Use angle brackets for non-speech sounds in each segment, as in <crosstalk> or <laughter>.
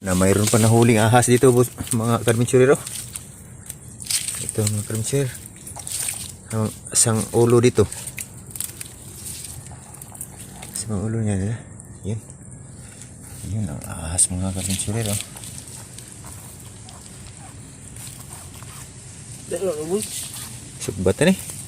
na mayroon pa nahuling ahas dito mga karminsurero. Ito mga karminsurer. Ang isang ulo dito. Isang ulo niya. eh. Yan. Yan ang ahas mga karminsurero. Sugbatan eh.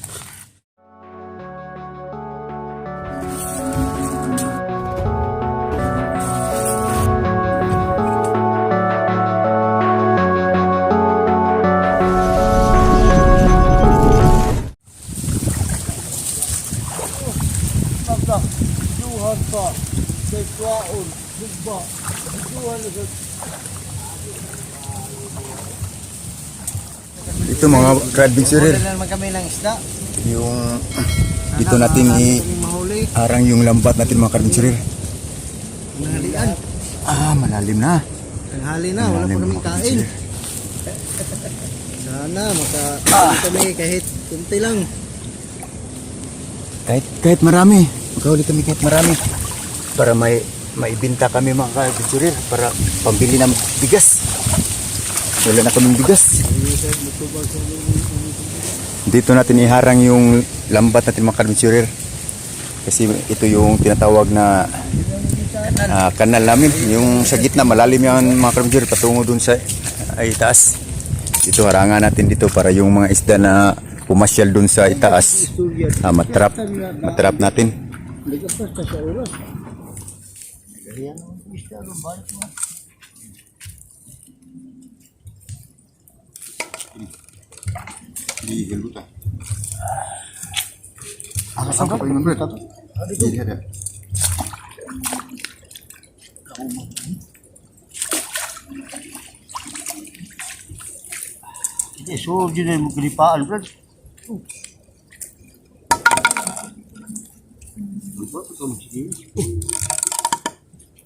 Karminsurer. Wala naman kami ng isda. Yung <clears throat> dito natin i mahuli. arang yung lambat natin mga karminsurer. Nahalian. Ah, malalim na. Tanghali na, wala pa Malalim, kain. Sana, maka kami kahit kunti lang. Kahit, kahit marami. Magkahuli kami kahit marami. Para may maibinta kami mga karminsurer para pambili ng bigas. Wala na kaming bigas. Dito natin iharang yung lambat natin mga karminsurer. Kasi ito yung tinatawag na ah, kanal namin. Yung sa gitna, malalim yan mga karminsurer patungo dun sa ay taas. Dito harangan natin dito para yung mga isda na pumasyal dun sa itaas ah, matrap, matrap natin. Ligapas ka sa oras. Ganyan ang isda, no? balik mo. Di geluta. Ah, saan ka pa yung number? Tato? Di ada. Hindi, so, di na mo kilipaan, Brad.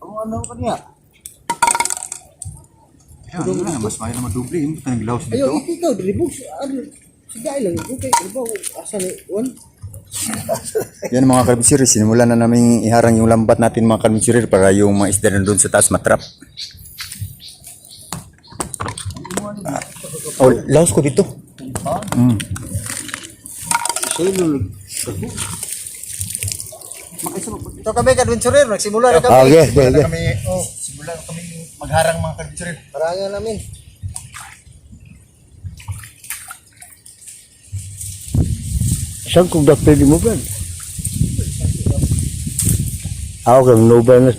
Ang ano ka niya? Ayun, ano na, mas mahal naman. Yung tanong glaus Ayaw, dito. ikaw, dribog. Ano, sige lang. Okay, diba, asa ni, one? Yan mga karbisirir, sinimulan na namin iharang yung lambat natin mga karbisirir para yung mga isda na doon sa taas matrap. Oh, laos ko dito. Mm. Ito kami, adventurer. Nagsimula na kami. Ah, okay, okay, okay. kami, oh, simula na kami magharang mga adventurer. Parangan namin. Saan kung dak pwede mo ba? Ako kang no ba na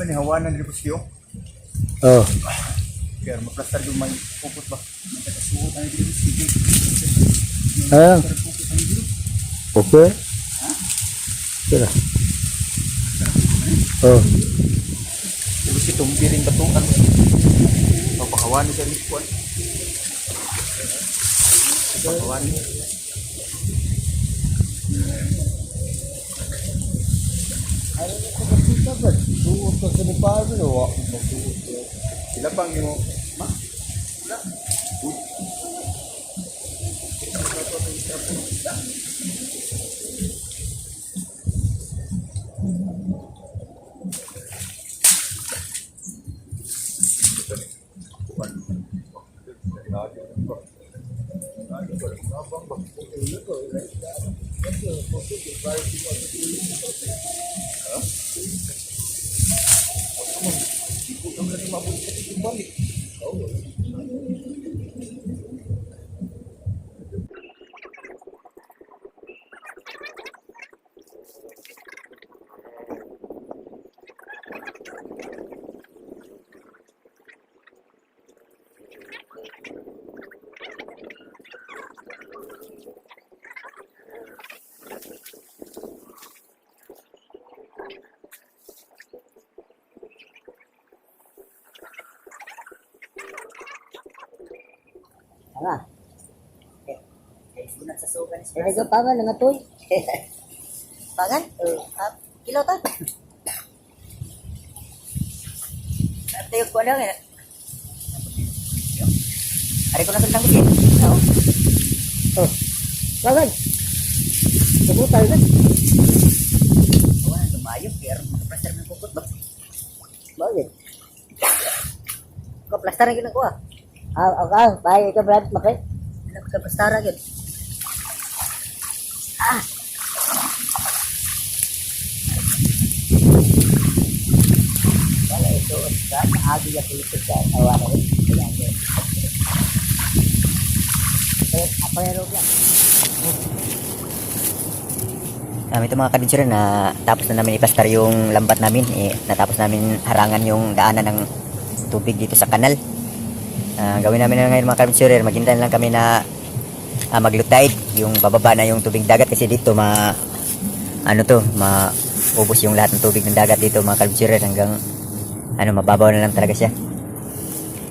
ito ano? Manihawanan dito siyo. Oh, Kaya maplastar yung may pupot ba? Nakasuot na dito sige. ah. Okay. Tira. Oh, Tapos itong piring batukan. Pagpakawanin sa likuan. Pagpakawanin. Ano Suot ka sa ko masuot. Sila pang yung Eh, sunat sa sugan. Eh, ito pangan nga toy. <laughs> pangan? Uh, kilo ta? Tayo ko na nga. Ari ko na sa tangkit. Oo. Oh. Pangan. Sabutan ka. Wala, tumayo. Pero makaplaster ng kukot ba? Bakit? Ko plaster ang ginagawa. Ah, okay. Bahay ka Brad, makay. Nagkaplastara yun. Wala ito. Sa agi ya kulitin sa awa na rin. Kaya ang yun. Eh, apa yung yan? Um, ito mga kabinsyure na tapos na namin ipastar yung lambat namin eh, natapos namin harangan yung daanan ng tubig dito sa kanal Ah, gawin namin na ngayon mga kabinsyure maghintay lang kami na uh, maglutide yung bababa na yung tubig dagat kasi dito ma ano to maubos yung lahat ng tubig ng dagat dito mga kabinsyure hanggang ano mababaw na lang talaga siya.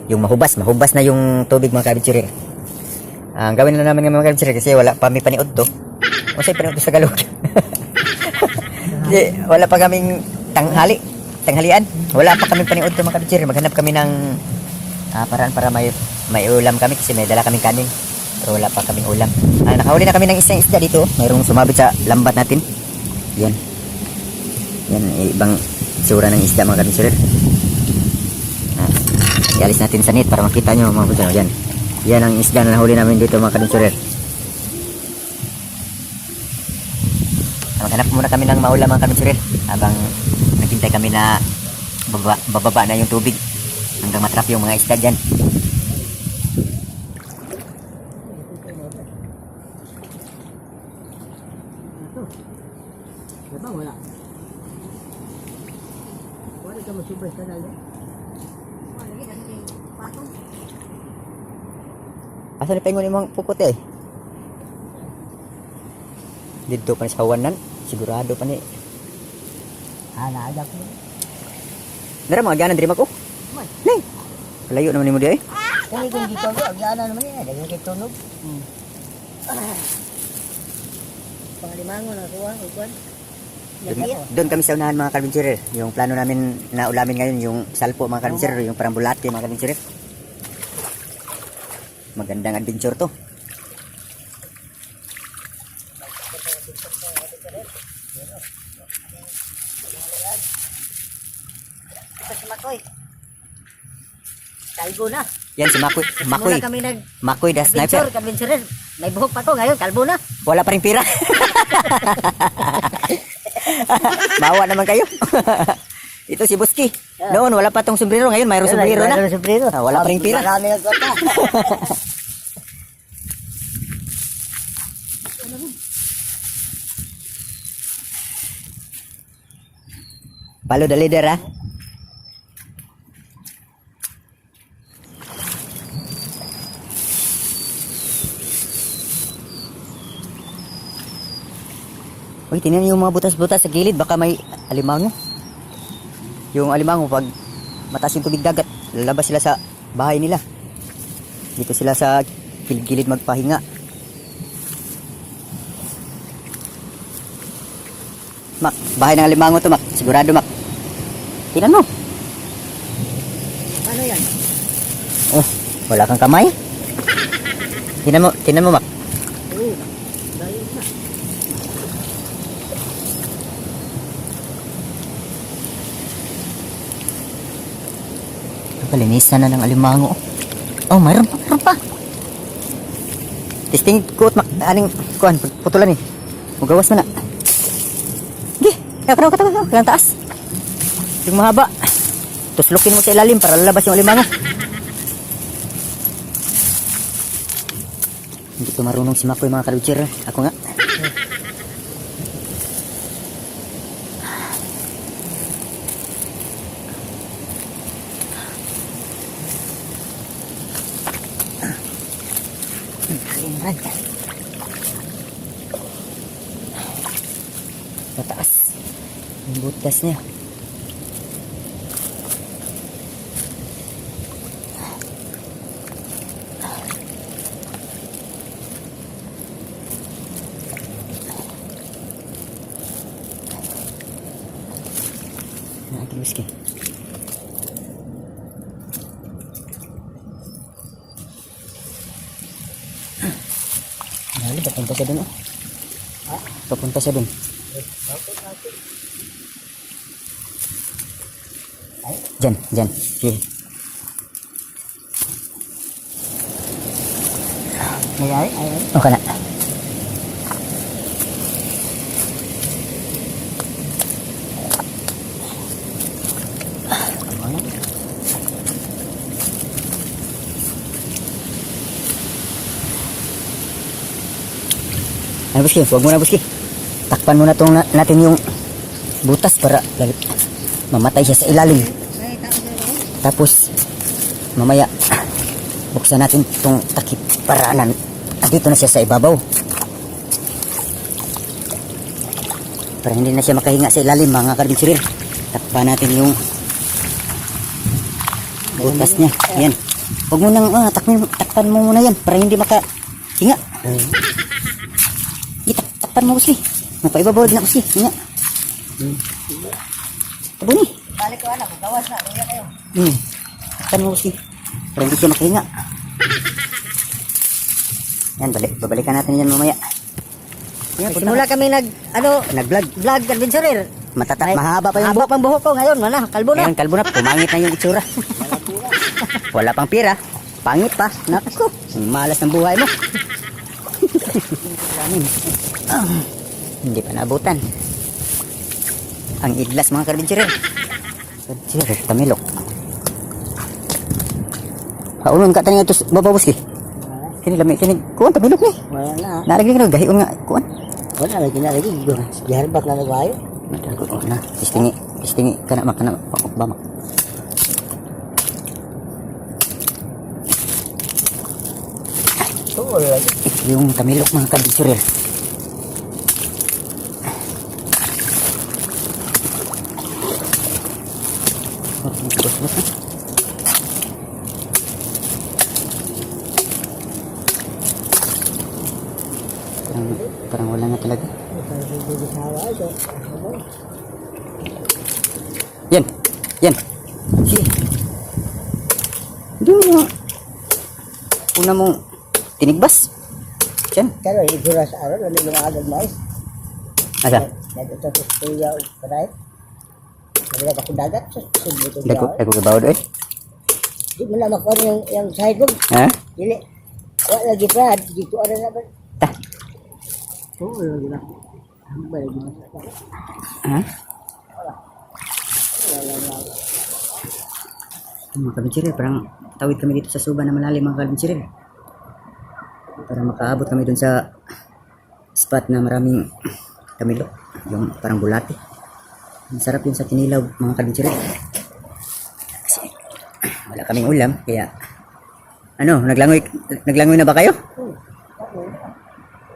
Yung mahubas mahubas na yung tubig mga kabinsyure ang gawin na namin ngayon mga kabinsyure kasi wala may paniod to. O say paniod sa galog. <laughs> Di, wala pa kaming tanghali tanghalian. Wala pa kaming paniod to mga kabinsyure maghanap kami ng ah, paraan para may may ulam kami kasi may dala kaming kanin. Pero wala pa kaming ulam. Ah, nakahuli na kami ng isang isda dito. Mayroong sumabit sa lambat natin. Yan yan eh, ibang sura ng isda mga kabinsurer ah, ialis natin sa net para makita nyo mga kabinsurer yan. Yan ang isda na nahuli namin dito mga kabinsurer Ah, maghanap muna kami ng maulam mga kabinsurer habang naghintay kami na bababa, bababa na yung tubig hanggang matrap yung mga isda dyan. Diba wala? Wala ka masubay sa dali. Asa ni pengon imong puputi eh? Dito pa ni sa hawanan, sigurado pa ni. Ah, naagak mo. Nara mga ganan diri ko. Nay. Layo naman nimo di eh. Kung ikong dito ko, agyana naman yan. Dagyan kay tunog. Pangalimango na kuha, ikuan. Doon, kami sa unahan mga kabinsirer. Yung plano namin na ulamin ngayon yung salpo mga kabinsirer, yung parang bulate mga kabinsirer. Magandang adventure to. Ito si Makoy. Kalbo na. Yan si Makoy. Makoy. Kami nag Makoy the sniper. adventure. May buhok pa to ngayon, kalbo na. Wala pa rin pira. <laughs> Bawa naman kayo. <laughs> Ito si Buski. Noon wala pa tong sombrero, ngayon mayroong sombrero na. Mayroong sombrero. Ah, wala pa rin pira. Marami ang <laughs> Follow the leader ah. Uy, niyo yung mga butas-butas sa gilid. Baka may alimango. Yung alimango, pag mataas yung tubig dagat, lalabas sila sa bahay nila. Dito sila sa gilid magpahinga. Mak, bahay ng alimango to, Mak. Sigurado, Mak. Tingnan mo. Ano yan? Oh, wala kang kamay? Tingnan mo, tingnan mo, Mak. Oo. Dahil na. Kalinisan na ng alimango. Oh, mayroon pa, mayroon pa. Testing ko, Mak. Aning, kuhan, putulan eh. Magawas mo na. Gi, kaya katawa katawa katawa. Kaya taas. Yung mahaba. Tuslukin mo sa ilalim para lalabas yung alimango. Hindi ko marunong si Makoy mga kalutsir. Ako nga. Ayan, Mataas. Yung butas niya. Natin whiskey. Dali, papunta siya dun oh. Papunta siya dun. Diyan, diyan. Sige. Mayay, ay, O ka na. Ano Buski? Huwag muna Buski. Takpan muna tong na- natin yung butas para mamatay siya sa ilalim. Tapos mamaya buksan natin tong takip para nan andito na siya sa ibabaw. Para hindi na siya makahinga sa ilalim mga karbinsirir. Takpan natin yung butas niya. Yan. Huwag mo nang ah, takpan, takpan mo muna yan para hindi makahinga. Di, takpan mo kasi. Napaibabaw din ako kasi. Hinga. Tabo ni. balik ko anak, gawas na, luya kayo. Hmm. Takpan mo kasi. Para hindi siya makahinga. Yan, balik, babalikan natin yan mamaya. Yan, Simula kami nag, ano, Nag-vlog. vlog adventurer. Matatap, mahaba pa yung Haba pang buhok ko ngayon, mana, kalbo na. Ngayon, kalbo na, pumangit na yung itsura. <laughs> Wala pang pira. Pangit pa. Naku, malas ng buhay mo. Ah, Hindi pa naabutan. Ang idlas mga karbinsirer. Karbinsirer, tamilok. Kaunon ka tanig ito bababuski. Kini lami, kini, kuwan tamilok ni. Wala na, Naragay ka na, gahion nga, kuwan. wala lagi na lagi. Giharbak na nagwayo. Madal ko na. Istingi, istingi kana makana ba mak. Oo, lagi. Yung tamilok mga kabisurir. Parang, parang wala na talaga. Yan. Yan. Sige. Hindi mo. Una mong tinigbas. Yan. Ibura sa araw, ano yung agad mais. Asa? Nagito sa kuya o karay. Pa dagat sa sudlo ko Dago, daw. dago ka bawod eh. Di mo na makuha yung, yung ko. Ha? Dili. Wala lagi pa, dito ano na ba? Ta. Oo, lagi na. Ang balik mo. Ha? Mga kabinsirir, parang tawid kami dito sa suba na malalim mga kabinsirir. Para makaabot kami dun sa spot na maraming kamilo. Yung parang bulati. Ang sarap yun sa kinilaw mga kabinsirir. Kasi wala kaming ulam, kaya ano, naglangoy, naglangoy na ba kayo?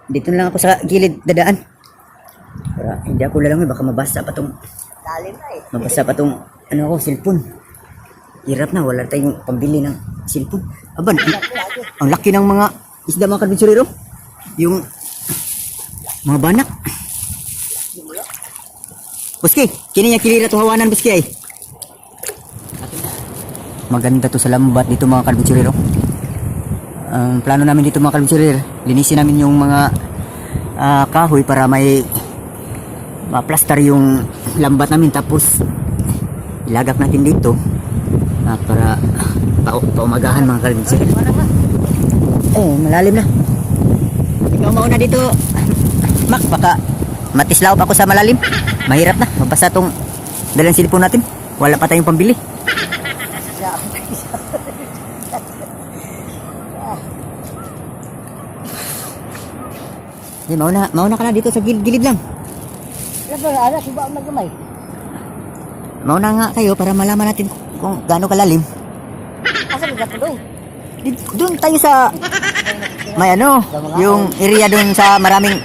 Dito na lang ako sa gilid dadaan. Para hindi ako lalangoy, baka mabasa pa tong Lalim na eh. Mabasa pa tong ano ko, cellphone. Hirap na, wala tayong pambili ng cellphone. Aban, ang, ang laki ng mga isda mga kabinsurero. Yung mga banak. Buski, kini niya kilira to hawanan buski ay. Maganda to sa lambat dito mga kabinsurero. Ang plano namin dito mga kabinsurero, linisin namin yung mga ah, kahoy para may ma-plaster yung lambat namin tapos ilagak natin dito ah, para pa paumagahan mga kalbinsi. Eh, malalim na. Ikaw mauna dito. Mak, baka matislaw pa ako sa malalim. Mahirap na, mabasa tong dalang silipon natin. Wala pa tayong pambili. Hey, mauna, mauna ka na dito sa gilid-gilid lang. Ano ba, suba ang nagamay. Mauna nga kayo para malaman natin kung gaano kalalim. Asa tuloy? Di- Doon tayo sa may ano, yung area doon sa maraming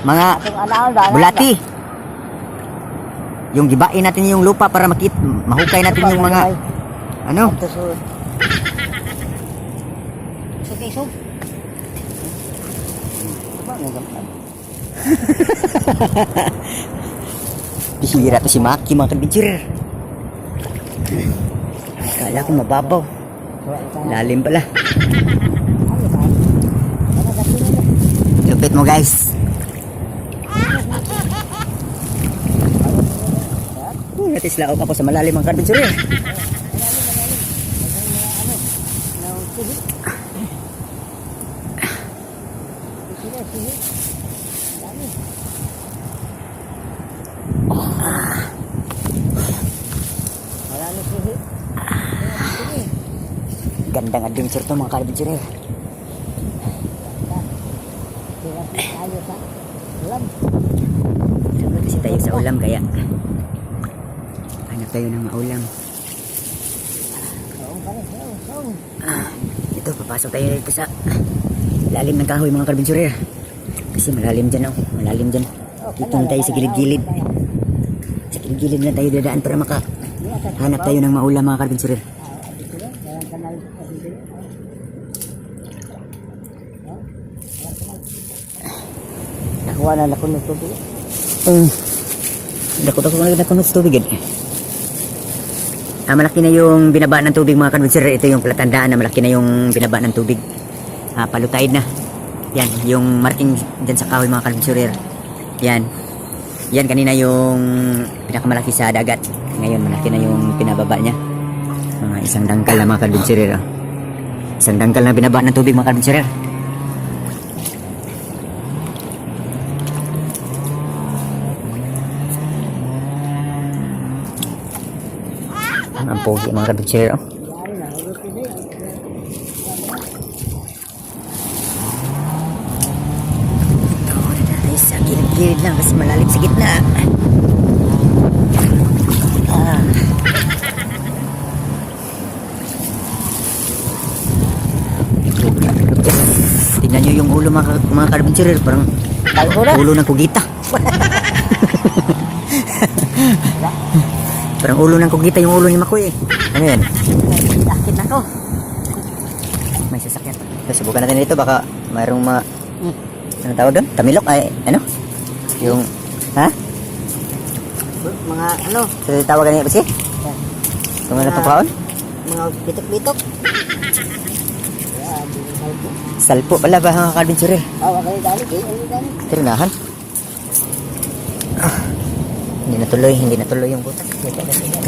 mga bulati. Yung gibain natin yung lupa para makit mahukay natin yung mga ano, nagamay. bihira to si Maki mga kabidyer. Akala ko mababaw. Lalim pala. Lupit mo guys. Oh, natislaok ako sa malalim ang. Marami sihi. Gandang adventure to mga sa ulam. Sama kasi tayo sa ulam kaya tayo ng maulam. Ah, ito, papasok tayo dito sa lalim ng kahoy mga karbensurer. Kasi malalim dyan oh, malalim dyan. Dito na tayo sa gilid-gilid. Sa gilid-gilid na tayo dadaan para maka hanap tayo ng maulam mga karbensurer. Nakuha na ako ng tubig. Um, dako dako na nakunot sa tubig eh. Ah, malaki na yung binaba ng tubig mga karbensurer. Ito yung palatandaan na malaki na yung binaba ng tubig. Ah, palutaid na. Yan, yung marking dyan sa kahoy mga karbensurer. Yan. Yan kanina yung pinakamalaki sa dagat. Ngayon malaki na yung pinababa niya. Mga isang dangkal na mga. Oh. Isang dangkal na binaba ng tubig mga karbensurer. Ang pogi mga karbensurer. Oh. Sa gilid-gilid lang kasi malalim sa gitna. Ah. Tingnan nyo yung ulo mga, mga karbensurer, parang ulo ng kugita. <laughs> parang ulo ng kugita yung ulo ni Makoy eh. Ano yan? Sakit na ko. May sasakyan. So, subukan natin dito baka mayroong ma... Ano tawag doon? Tamilok? Ay, ano? Yung... Ha? Mga ano, So, tawagan niya ba siya? Kung ano pa paon? mga bitok-bitok. Salpo pala ba mga karbensurer? Awa kayo dali, kayo kayo dali. Tirinahan. Hindi natuloy, hindi natuloy yung butas.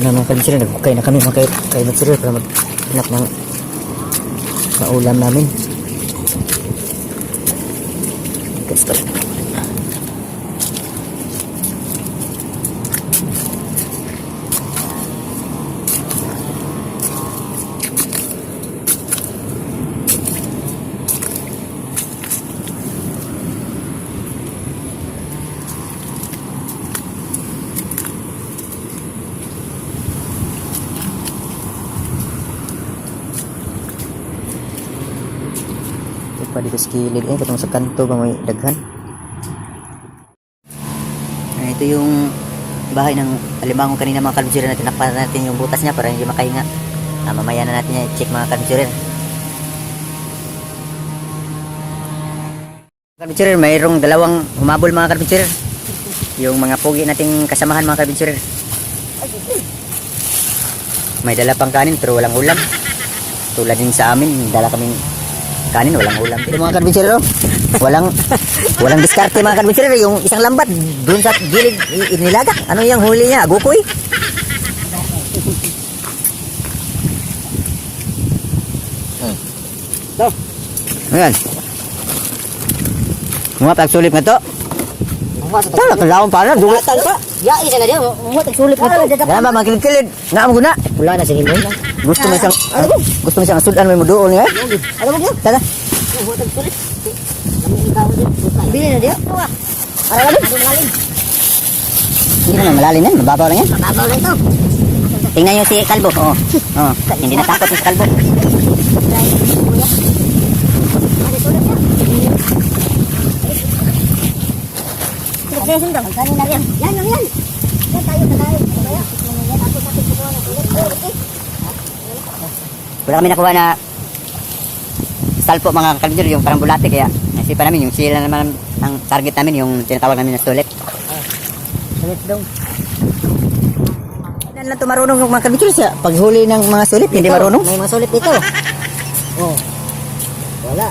Ano mga karbensurer, nagkukay na kami mga kay- karbensurer para maghanap ng sa ulam namin. Gusto. Ito pa dito sa kilid. Eh, katong sa kanto ba may daghan? Ah, ito yung bahay ng alimango kanina mga kalbsurer na tinakpan natin yung butas niya para hindi makahinga. Ah, mamaya na natin check mga kalbsurer. Kalbsurer, mayroong dalawang humabol mga kalbsurer. Yung mga pogi nating kasamahan mga kalbsurer. May dala pang kanin pero walang ulam. Tulad din sa amin, dala kaming kanin, walang ulam. Pero mga karbinsero, walang walang diskarte mga karbinsero. Yung isang lambat, doon sa gilid, i- inilaga. Ano yung huli niya? Agukoy? To. Ayan. Mga pagsulip nga to. Ito na, kailangan pa na. Dulo. Ya, isa na dia. Mo tagsulit na to. Yan ba, mga kilid-kilid. Nga mo guna. Wala na sige mo. Gusto mo siyang, gusto mo siyang sudan mo mo doon eh. Ano mo gyud? Tara. Mo tagsulit. Bili na dia. Para lang malalim. Hindi naman malalim yan, mababaw lang yan. Mababaw lang to. Tingnan niyo si Kalbo. Oo. Oo. Hindi natakot si Kalbo. Sige, sige dong. Kanin na yan. Yan, yan, yan. Yan tayo sa tayo. Kaya, yan ako sa tubo na kulit. Okay. Wala kami nakuha na salpo mga kalbidor, yung parang bulate kaya nasipan namin yung sila naman ang target namin yung tinatawag namin na sulit. Sulit daw. Ilan lang to marunong yung mga kalbidor sa paghuli ng mga sulit, hindi marunong. May mga sulit dito. Oh. Wala.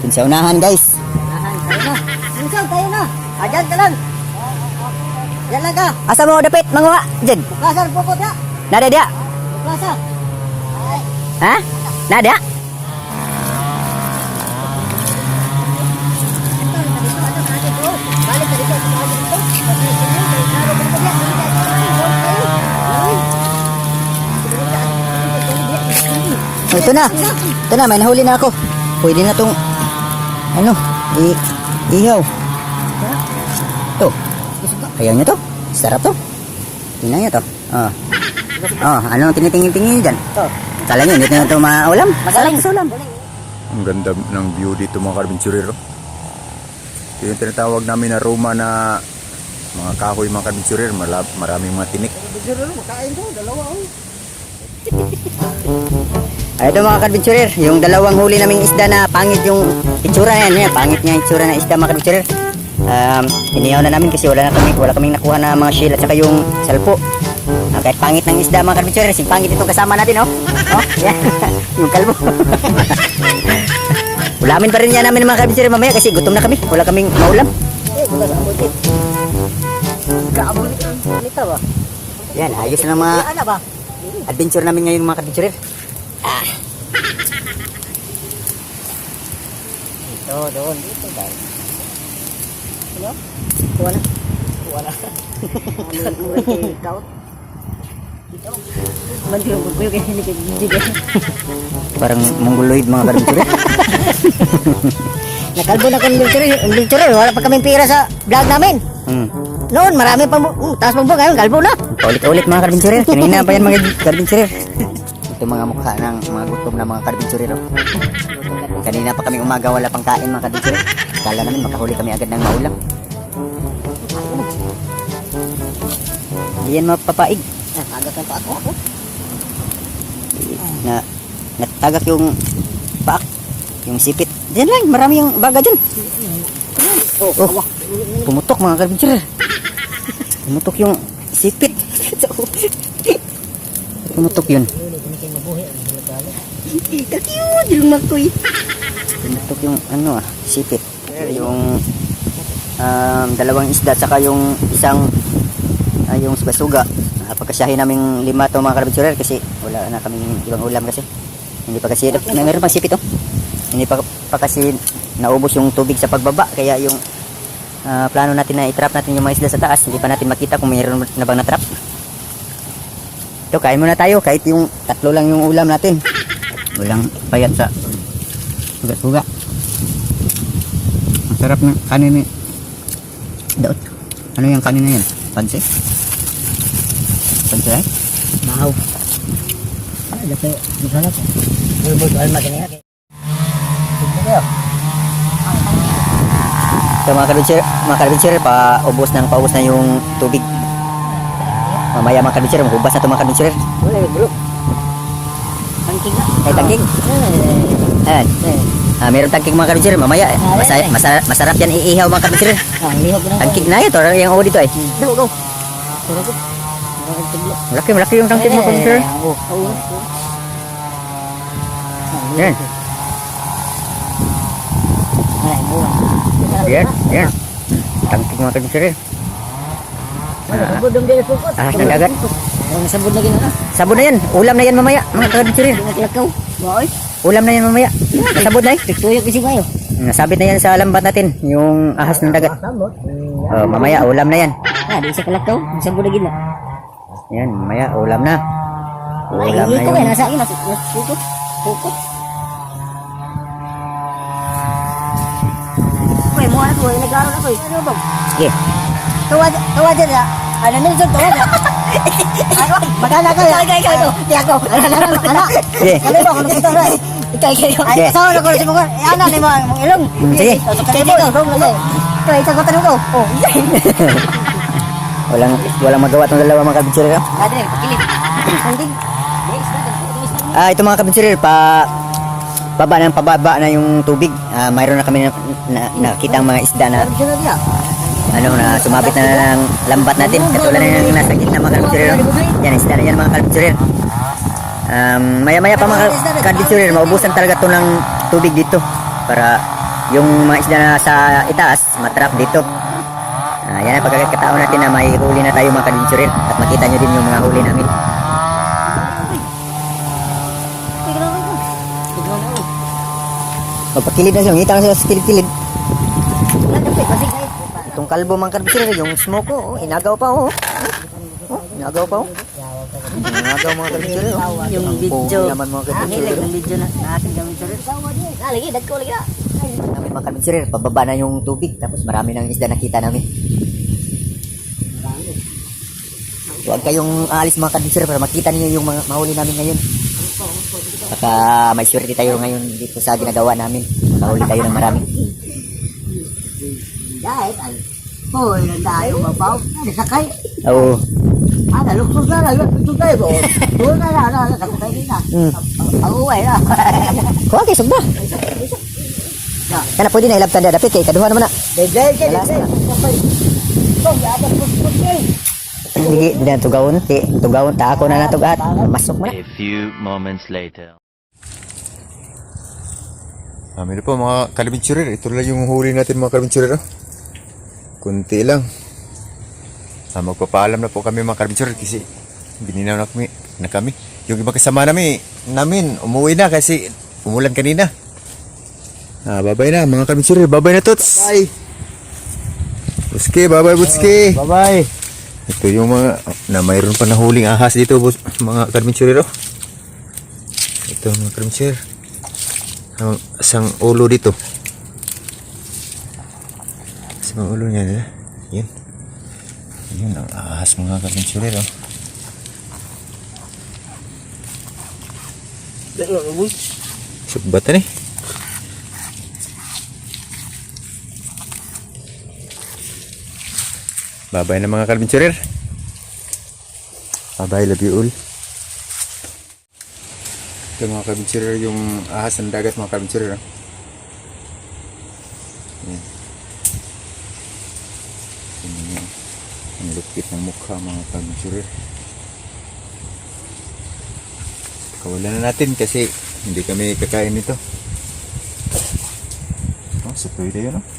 Yun sa unahan guys. Ahan, tayo na. Minsan, tayo na. Ajan ka lang. Yan lang ka. Asa mo dapit manguha? Diyan. Bukasan po po dia. Nada dia. Bukasa. Ha? Nada. Oh, ito na. Ito na, may nahuli na ako. Pwede na tong ano, i ihaw. Ito. Ayaw niyo to? Sarap to. Tingnan niyo to. Oh. Oh, ano tinitingin-tingin dyan? Kala niyo, hindi na ito maulam? Masarap sa ulam. Ang ganda ng view dito mga karbinsurero. Ito yung tinatawag namin na Roma na mga kahoy mga karbinsurero. Marami, maraming mga tinik. Ay, ito mga kadventurer, yung dalawang huli naming isda na pangit yung itsura yan, yan pangit niya yung itsura ng isda mga kadventurer. Um, inihaw na namin kasi wala na kami, wala kaming nakuha na mga shield at saka yung salpo. Ah, kahit pangit ng isda mga kadventurer, si pangit itong kasama natin, oh. Oh, yan. <laughs> yung kalbo. <laughs> Ulamin pa rin yan namin mga kadventurer mamaya kasi gutom na kami, wala kaming maulam. Kaabulit ang nito ba? Yan, ayos na mga Ano adventure namin ngayon mga kadventurer. Ito, doon. Dito, guys. Ano? Kuha na. Kuha na. <laughs> Ikaw. Dito. <laughs> Parang mongoloid mga kadventurer. <laughs> Nakalbo na kami ng bilture. Wala pa kaming pira sa vlog namin. Hmm. Noon, marami pa mo. Uh, taas mo ba ngayon? Kalbo na. Paulit-ulit mga karbinsurer. Kanina pa yan mga <laughs> karbinsurer. Ito mga mukha ng mga gutom na mga karbinsurer. oh. Kanina pa kami umaga wala pang kain mga karbinsurer. Kala namin makahuli kami agad ng maulam. Hindi yan mapapaig. Ah, agad pa ako. ako. Na, natagak yung paak. Yung sipit. Diyan lang, marami yung baga dyan. Oh, Oh, pumutok mga karbinsurer. Pumutok yung sipit. Pumutok yun. Kakiyo, yung makoy. Pumutok yung ano ah, sipit. Yung um, dalawang isda saka yung isang ah, yung basuga. Uh, pagkasyahin namin lima to mga karbitsurer kasi wala na kaming ibang ulam kasi. Hindi pa kasi may meron pang sipit oh. Hindi pa, pa kasi naubos yung tubig sa pagbaba kaya yung ah, plano natin na itrap natin yung mga isda sa taas hindi pa natin makita kung mayroon na bang natrap. Ito, kain muna tayo kahit yung tatlo lang yung ulam natin. Walang payat sa suga-suga. Ang sarap ng kanin ni Daot. Ano yung kanin na yan? Pansi? Pansi ay? Mahaw. Ah, dapat misalnya. Bulbul soal makin ya. So mga kabitsir, mga kabitsir, paubos ng paubos na yung tubig. Mamaya mga kabitsir, mahubas na ito mga kabitsir. Boleh bro. Tangking na. Ay, tangking. Ayan. Eh, Ah, meron tangking mga kabitsir. Mamaya, masaya, masarap, masarap yan iihaw mga kabitsir. ah, lihok na. Tangking na ito, yung uwi dito ay. Go, go. Tara ko. Malaki, malaki yung tangking mga kabitsir. Oh, oh. Yan, yan, yan. Sabod dong dia sukot. Ahas ng dagat. Lagi na. Sabon na yan. Ulam na yan mamaya, mga kabitsir. Naglakaw. Boy. Ulam na yan mamaya. Sabon na eh. Tuyok kasi kayo. Nasabit na yan sa lambat natin, yung ahas ng dagat. Oh, mamaya ulam na yan. Ah, di isa kalak daw. Isa bulan gila. Yan, mamaya ulam na. Ay, Ulam na ikaw eh. yung... Nasa akin. Nasa pukot. Pukot. Uy, mo anak ko. Nag-aaral ako eh. Ano ba? Sige. Tawad, tawad dyan ah. Ano na dyan, tawad ah. Ano? Magkala ka ya? Ikaw, ikaw, ikaw. Di ako. Ano, ano, ano? Sige. Ano ba? Ano ba? Ano Ikaw, ikaw. Ay, Sige. asawa na ko si mga. Ano ni mga mga ilong? Hmm, sige. Sige, ikaw. Ikaw, ikaw, ikaw, tanong ko. Oh, Walang, walang magawa itong dalawa mga kabinsirer. Adre, pakilip. Hindi. Ah, ito mga kabinsirer, pa baba ng pababa na yung tubig. Ah, mayroon na kami na, na, nakita ang mga isda na ano na sumabit na ng lambat natin. Katulad na yung nasa gitna mga kabinsirer. oh. Yan, isda na yan mga kabinsirer. Um, maya-maya pa mga kabinsirer, maubusan talaga to ng tubig dito para yung mga isda na sa itaas matrap dito. Ah, yan ang pagkakataon natin na may huli na tayo mga kabinsirer at makita nyo din yung mga huli namin. Ko. Ko. Magpakilid na siya, ngita na siya sa kilid-kilid. Itong kalbo mga kabinsirer, yung smoke oh, inagaw pa oh. Oh, inagaw pa oh. Inagaw mga kabinsirer oh. Yung Ang video. pogi naman mga Ah, kabinsirer. nilag ng video na natin. Ah, lagi, dagko lagi na. namin mga kabinsirer, pababa na yung tubig tapos marami nang isda nakita namin. Huwag kayong aalis mga kabinsirer para makita niyo yung mga mahuli namin ngayon. Baka may swerte tayo ngayon dito sa ginagawa namin. Makahuli tayo ng marami. Dahil, ay. Hoy, nandayo, mabaw. Ano, sakay. Oo. Ano, luksos na lang. Luksos na lang. Doon na lang. Ano, sakay din na. Mm. Uway na. Kuha kayo, sugba. Kana pwede na ilabtan na dapit kay kaduha naman na. Dede, dede, Wala dede. Ito, yata, puspos eh. Hindi, hindi na tugawon. Di, tugawon. Ta ako na natugat. Masok mo na. A few moments later. Amin na po mga kalabinsurer. Ito lang yung huli natin mga kalabinsurer. Oh. Kunti lang. Ah, magpapaalam na po kami mga kalabinsurer kasi bininaw na kami, na kami. Yung iba kasama namin, namin umuwi na kasi umulan kanina. Ah, babay na mga kalabinsurer. Babay na tots. Bye. Buski, babay Buski. Bye-bye. Ito yung mga na mayroon pa nahuling ahas dito bus, mga karminsurero. Ito mga karminsur. Ang isang ulo dito. Isang ulo niya. Eh. Yan. Yan ang ahas mga karminsurero. Subbatan eh. Bye-bye na mga kalbinsurer. Bye-bye, love you all. Ito mga kalbinsurer, yung ahas ng dagat mga kalbinsurer. Oh. Yan. Yan yung ang lupit ng mukha mga kalbinsurer. Kawalan na natin kasi hindi kami kakain nito. Oh, so pwede yun oh.